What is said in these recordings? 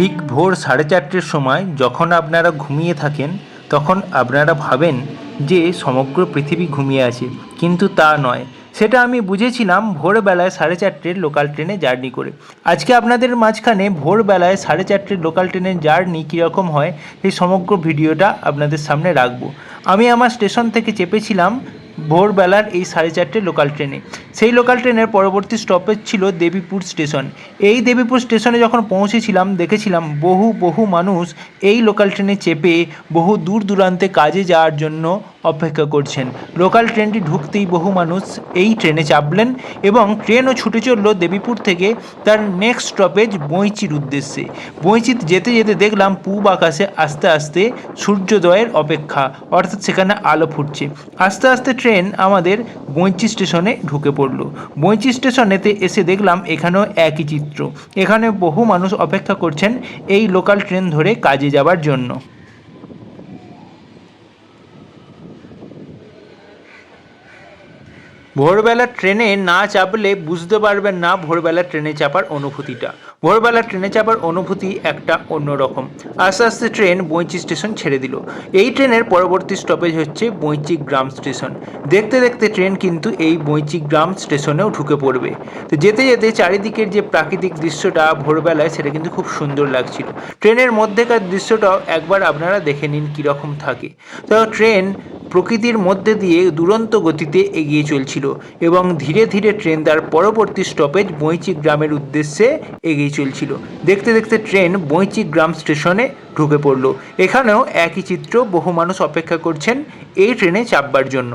ঠিক ভোর সাড়ে চারটের সময় যখন আপনারা ঘুমিয়ে থাকেন, তখন আপনারা ভাবেন যে সমগ্র পৃথিবী ঘুমিয়ে আছে। কিন্তু তা নয়। সেটা আমি বুঝেছিলাম ভোরবেলায় সাড়ে চারটের লোকাল ট্রেনে জার্নি করে। আজকে আপনাদের মাঝখানে ভোরবেলায় সাড়ে চারটের লোকাল ট্রেনের জার্নি কীরকম হয়, সেই সমগ্র ভিডিওটা আপনাদের সামনে রাখব। আমি আমার স্টেশন থেকে চেপেছিলাম ভোরবেলার এই সাড়ে চারটে লোকাল ট্রেনে সেই লোকাল ট্রেনের পরবর্তী স্টপেজ ছিল দেবীপুর স্টেশন এই দেবীপুর স্টেশনে যখন পৌঁছেছিলাম, দেখেছিলাম বহু বহু মানুষ এই লোকাল ট্রেনে চেপে বহু দূর দূরান্তে কাজে যাওয়ার জন্য অপেক্ষা করছেন। লোকাল ট্রেনটি ঢুকতেই বহু মানুষ এই ট্রেনে চাপলেন এবং ট্রেনও ছুটে চলল দেবীপুর থেকে তার নেক্সট স্টপেজ বইচির উদ্দেশ্যে। বইচিত যেতে যেতে দেখলাম পূব আকাশে আস্তে আস্তে সূর্যোদয়ের অপেক্ষা, অর্থাৎ সেখানে আলো ফুটছে। আস্তে আস্তে ট্রেন আমাদের বইচি স্টেশনে ঢুকে পড়ল। বইচি স্টেশনেতে এসে দেখলাম এখানেও একই চিত্র। এখানে বহু মানুষ অপেক্ষা করছেন এই লোকাল ট্রেন ধরে কাজে যাবার জন্য। ভোরবেলা ট্রেনে না চাপলে বুঝতে পারবেন না ভোরবেলা ট্রেনে চাপার অনুভূতিটা। ভোরবেলা ট্রেনে চাপার অনুভূতি একটা অন্যরকম। আস্তে আস্তে ট্রেন বইচি স্টেশন ছেড়ে দিল। এই ট্রেনের পরবর্তী স্টপেজ হচ্ছে বইচি গ্রাম স্টেশন। দেখতে দেখতে ট্রেন কিন্তু এই বইচি গ্রাম স্টেশনেও ঢুকে পড়বে। তো যেতে যেতে চারিদিকের যে প্রাকৃতিক দৃশ্যটা ভোরবেলায় সেটা কিন্তু খুব সুন্দর লাগছিল। ট্রেনের মধ্যেকার দৃশ্যটাও একবার আপনারা দেখে নিন কীরকম থাকে। তো ট্রেন প্রকৃতির মধ্যে দিয়ে দুরন্ত গতিতে এগিয়ে চলছিল এবং ধীরে ধীরে ট্রেন তার পরবর্তী স্টপেজ বৈঁচি গ্রামের উদ্দেশ্যে এগিয়ে চলছিল। দেখতে দেখতে ট্রেন বৈঁচি গ্রাম স্টেশনে ঢুকে পড়ল। এখানেও একই চিত্র বহু মানুষ অপেক্ষা করছেন এই ট্রেনে চাপবার জন্য।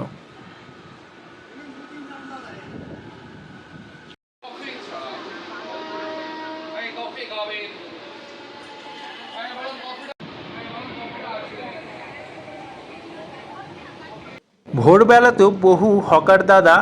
ভোরবেলাতেও বহু হকার দাদা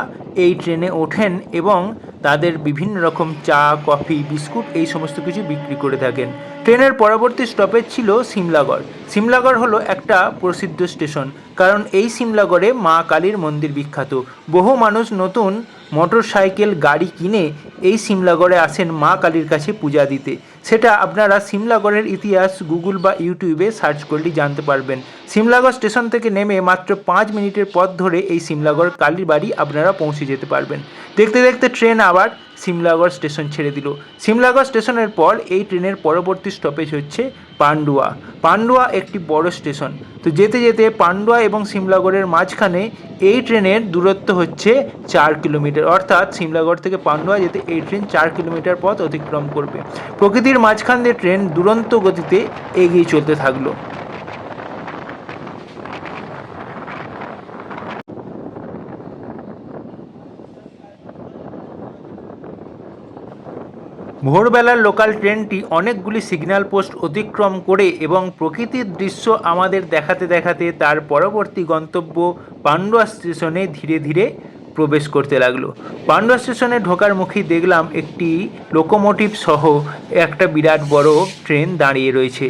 এই ট্রেনে ওঠেন এবং তাদের বিভিন্ন রকম চা, কফি, বিস্কুট এই সমস্ত কিছু বিক্রি করে থাকেন। ট্রেনের পরবর্তী স্টপেজ ছিল সিমলাগড়। সিমলাগড় হলো একটা প্রসিদ্ধ স্টেশন, কারণ এই সিমলাগড়ে মা কালীর মন্দির বিখ্যাত। বহু মানুষ নতুন মোটর সাইকেল গাড়ি কিনে এই সিমলাগড়ে আসেন মা কালীর কাছে পূজা দিতে। সেটা আপনারা সিমলাগড়ের ইতিহাস গুগল বা ইউটিউবে সার্চ করলেই জানতে পারবেন। সিমলাগড় স্টেশন থেকে নেমে মাত্র পাঁচ মিনিটের পথ ধরে এই সিমলাগড় কালীর বাড়ি আপনারা পৌঁছে যেতে পারবেন। দেখতে দেখতে ট্রেন আবার সিমলাগড় স্টেশন ছেড়ে দিল। সিমলাগড় স্টেশনের পর এই ট্রেনের পরবর্তী স্টপেজ হচ্ছে পান্ডুয়া। পান্ডুয়া একটি বড় স্টেশন। তো যেতে যেতে পান্ডুয়া এবং সিমলাগড়ের মাঝখানে এই ট্রেনের দূরত্ব হচ্ছে চার কিলোমিটার। অর্থাৎ সিমলাগড় থেকে পান্ডুয়া যেতে এই ট্রেন চার কিলোমিটার পথ অতিক্রম করবে। প্রকৃতির মাঝখান দিয়ে ট্রেন দুরন্ত গতিতে এগিয়ে চলতে থাকল। ভোরবেলার লোকাল ট্রেনটি অনেকগুলি সিগন্যাল পোস্ট অতিক্রম করে এবং প্রকৃতির দৃশ্য আমাদের দেখাতে দেখাতে তার পরবর্তী গন্তব্য পান্ডুয়া স্টেশনে ধীরে ধীরে প্রবেশ করতে লাগল। পান্ডুয়া স্টেশনে ঢোকার মুখেই দেখলাম একটি লোকোমোটিভ সহ একটা বিরাট বড় ট্রেন দাঁড়িয়ে রয়েছে।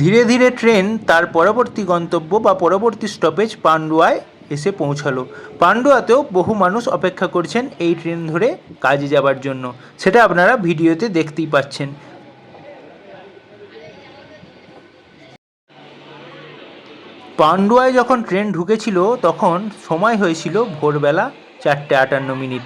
ধীরে ধীরে ট্রেন তার পরবর্তী গন্তব্য বা পরবর্তী স্টপেজ পান্ডুয়ায় এসে পৌঁছালো। পান্ডুয়াতেও বহু মানুষ অপেক্ষা করছেন এই ট্রেন ধরে কাজে যাবার জন্য। সেটা আপনারা ভিডিওতে দেখতেই পাচ্ছেন। পান্ডুয়ায় যখন ট্রেন ঢুকেছিল, তখন সময় হয়েছিল ভোরবেলা চারটে আটান্ন মিনিট।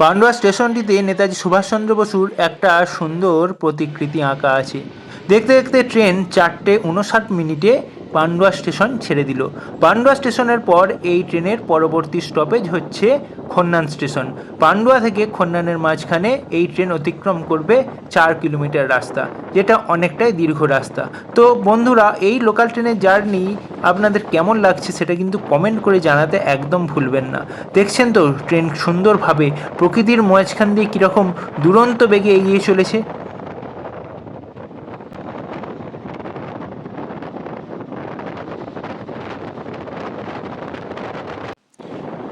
পান্ডুয়া স্টেশনটিতে নেতাজি সুভাষচন্দ্র বসুর একটা সুন্দর প্রতিকৃতি আঁকা আছে। দেখতে দেখতে ট্রেন চারটে উনষাট মিনিটে পান্ডুয়া স্টেশন ছেড়ে দিল। পান্ডুয়া স্টেশনের পর এই ট্রেনের পরবর্তী স্টপেজ হচ্ছে খন্নান স্টেশন। পান্ডুয়া থেকে খন্নানের মাঝখানে এই ট্রেন অতিক্রম করবে চার কিলোমিটার রাস্তা, যেটা অনেকটাই দীর্ঘ রাস্তা। তো বন্ধুরা, এই লোকাল ট্রেনের জার্নি আপনাদের কেমন লাগছে সেটা কিন্তু কমেন্ট করে জানাতে একদম ভুলবেন না। দেখছেন তো, ট্রেন সুন্দরভাবে প্রকৃতির মাঝখান দিয়ে কীরকম দুরন্ত বেগে এগিয়ে চলেছে।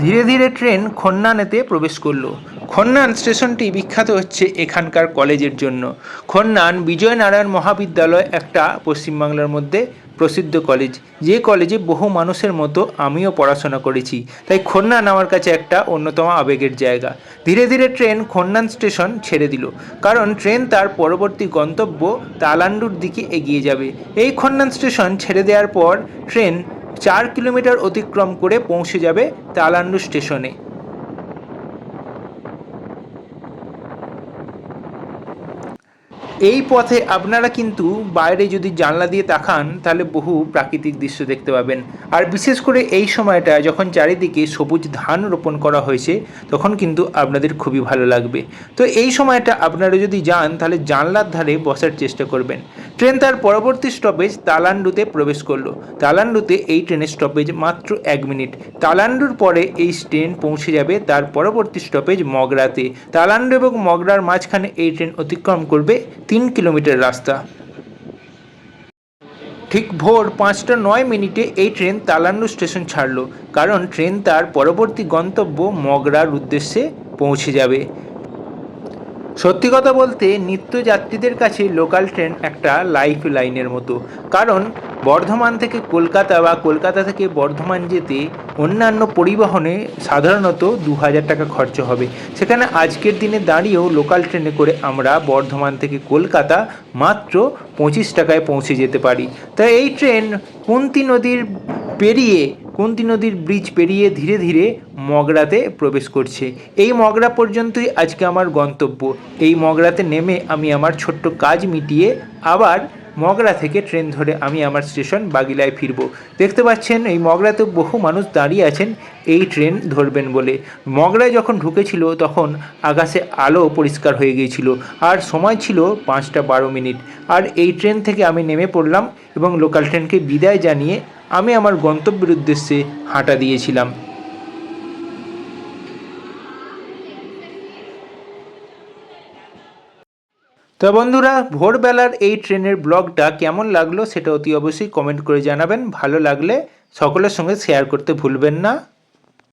ধীরে ধীরে ট্রেন খন্নানেতে প্রবেশ করল। খন্নান স্টেশনটি বিখ্যাত হচ্ছে এখানকার কলেজের জন্য। খন্নান বিজয়নারায়ণ মহাবিদ্যালয় একটা পশ্চিমবাংলার মধ্যে প্রসিদ্ধ কলেজ। যে কলেজে বহু মানুষের মতো আমিও পড়াশোনা করেছি। তাই খন্নান আমার কাছে একটা অন্যতম আবেগের জায়গা। ধীরে ধীরে ট্রেন খন্নান স্টেশন ছেড়ে দিল। কারণ ট্রেন তার পরবর্তী গন্তব্য তালান্ডুর দিকে এগিয়ে যাবে। এই খন্নান স্টেশন ছেড়ে দেওয়ার পর ট্রেন চার কিলোমিটার অতিক্রম করে পৌঁছে যাবে তালান্ডু স্টেশনে। এই পথে আপনারা কিন্তু বাইরে যদি জানলা দিয়ে তাকান, তাহলে বহু প্রাকৃতিক দৃশ্য দেখতে পাবেন। আর বিশেষ করে এই সময়টা যখন চারিদিকে সবুজ ধান রোপণ করা হয়েছে, তখন কিন্তু আপনাদের খুবই ভালো লাগবে। তো এই সময়টা আপনারা যদি যান, তাহলে জানলার ধারে বসার চেষ্টা করবেন। ট্রেন তার পরবর্তী স্টপেজ তালান্ডুতে প্রবেশ করল। তালান্ডুতে এই ট্রেনের স্টপেজ মাত্র এক মিনিট। তালান্ডুর পরে এই ট্রেন পৌঁছে যাবে তার পরবর্তী স্টপেজ মগরাতে। তালান্ডু এবং মগরার মাঝখানে এই ট্রেন অতিক্রম করবে তিন কিলোমিটার রাস্তা। ঠিক ভোর পাঁচটা নয় মিনিটে এই ট্রেন তালান্নু স্টেশন ছাড়লো, কারণ ট্রেন তার পরবর্তী গন্তব্য মগরার উদ্দেশ্যে পৌঁছে যাবে। সত্যি কথা বলতে, নিত্যযাত্রীদের কাছে লোকাল ট্রেন একটা লাইফ লাইনের মতো। কারণ, বর্ধমান থেকে কলকাতা বা কলকাতা থেকে বর্ধমান যেতে অন্যান্য পরিবহনে সাধারণত দু হাজার টাকা খরচ হবে। সেখানে আজকের দিনে দাঁড়িয়েও লোকাল ট্রেনে করে আমরা বর্ধমান থেকে কলকাতা মাত্র পঁচিশ টাকায় পৌঁছে যেতে পারি। তাই এই ট্রেন কুন্তি নদীর পেরিয়ে কুন্তি নদীর ব্রিজ পেরিয়ে ধীরে ধীরে মগরাতে প্রবেশ করছে। এই মগরা পর্যন্তই আজকে আমার গন্তব্য। এই মগরাতে নেমে আমি আমার ছোট্ট কাজ মিটিয়ে আবার মগরা থেকে ট্রেন ধরে আমি আমার স্টেশন বাগিলায় ফিরব। দেখতে পাচ্ছেন, এই মগরাতে বহু মানুষ দাঁড়িয়ে আছেন, এই ট্রেন ধরবেন বলে। মগরায় যখন ঢুকেছিল তখন আকাশে আলো পরিষ্কার হয়ে গিয়েছিল। আর সময় ছিল পাঁচটা বারো মিনিট। আর এই ট্রেন থেকে আমি নেমে পড়লাম এবং লোকাল ট্রেনকে বিদায় জানিয়ে আমি আমার গন্তব্যের উদ্দেশ্যে হাঁটা দিয়েছিলাম। তো বন্ধুরা, ভোরবেলার এই ট্রেনের ব্লগটা কেমন লাগল সেটা অতি অবশ্যই কমেন্ট করে জানাবেন। ভালো লাগলে সকলের সঙ্গে শেয়ার করতে ভুলবেন না।